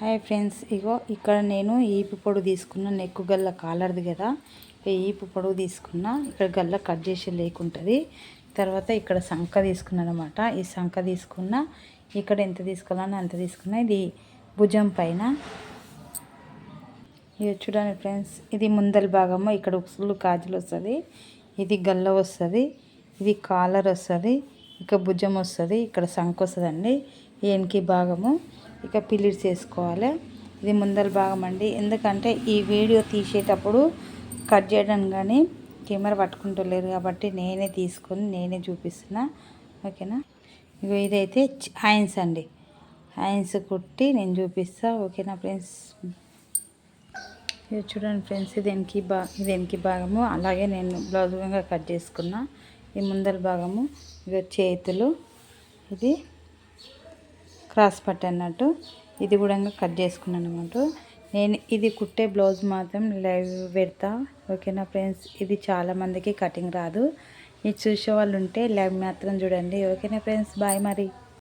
Hi friends ఇగో ఇక్కడ నేను ఈపు పొడుగు తీసుకున్న నెక్కు గల్ల కాలర్ది కదా. ఈపు పొడుగు తీసుకున్న ఇక్కడ గల్ల కట్ చేసి లేకుంటుంది తర్వాత ఇక్కడ సంఖ తీసుకున్నాను అనమాట ఈ సంఖ తీసుకున్న ఇక్కడ ఎంత తీసుకోవాలని అంత తీసుకున్నా. ఇది భుజం పైన. ఇది చూడండి ఫ్రెండ్స్ ఇది ముందల భాగము ఇక్కడ ఉక్సులు కాజులు వస్తుంది. ఇది గల్ల వస్తుంది ఇది కాలర్ వస్తుంది ఇక భుజం వస్తుంది ఇక్కడ సంఖ వస్తుందండి. వెనక భాగము. ఇక పిల్లిడ్స్ వేసుకోవాలి ఇది ముందల భాగం అండి. ఎందుకంటే ఈ వీడియో తీసేటప్పుడు కట్ చేయడం కానీ కెమెరా పట్టుకుంటలేరు కాబట్టి నేనే తీసుకొని నేనే చూపిస్తున్నా. ఓకేనా? ఇగో ఇదైతే ఆయన్స్ అండి. ఆయన్స్ కుట్టి నేను చూపిస్తా. ఓకేనా ఫ్రెండ్స్? ఇది చూడండి ఫ్రెండ్స్ ఇది వెనక్కి బా ఇది వెనక్కి భాగము. అలాగే నేను బ్లౌజ్ కట్ చేసుకున్నా. ఈ ముందర భాగము. ఇక చేతులు. ఇది క్రాస్ పట్ అన్నట్టు. ఇది కూడా కట్ చేసుకున్నాను అనమాట నేను ఇది కుట్టే బ్లౌజ్ మాత్రం లైవ్ పెడతా. ఓకేనా ఫ్రెండ్స్? ఇది చాలామందికి కటింగ్ రాదు. ఇది చూసే వాళ్ళు ఉంటే లైవ్ మాత్రం చూడండి. ఓకేనా ఫ్రెండ్స్? బాయ్ మరి.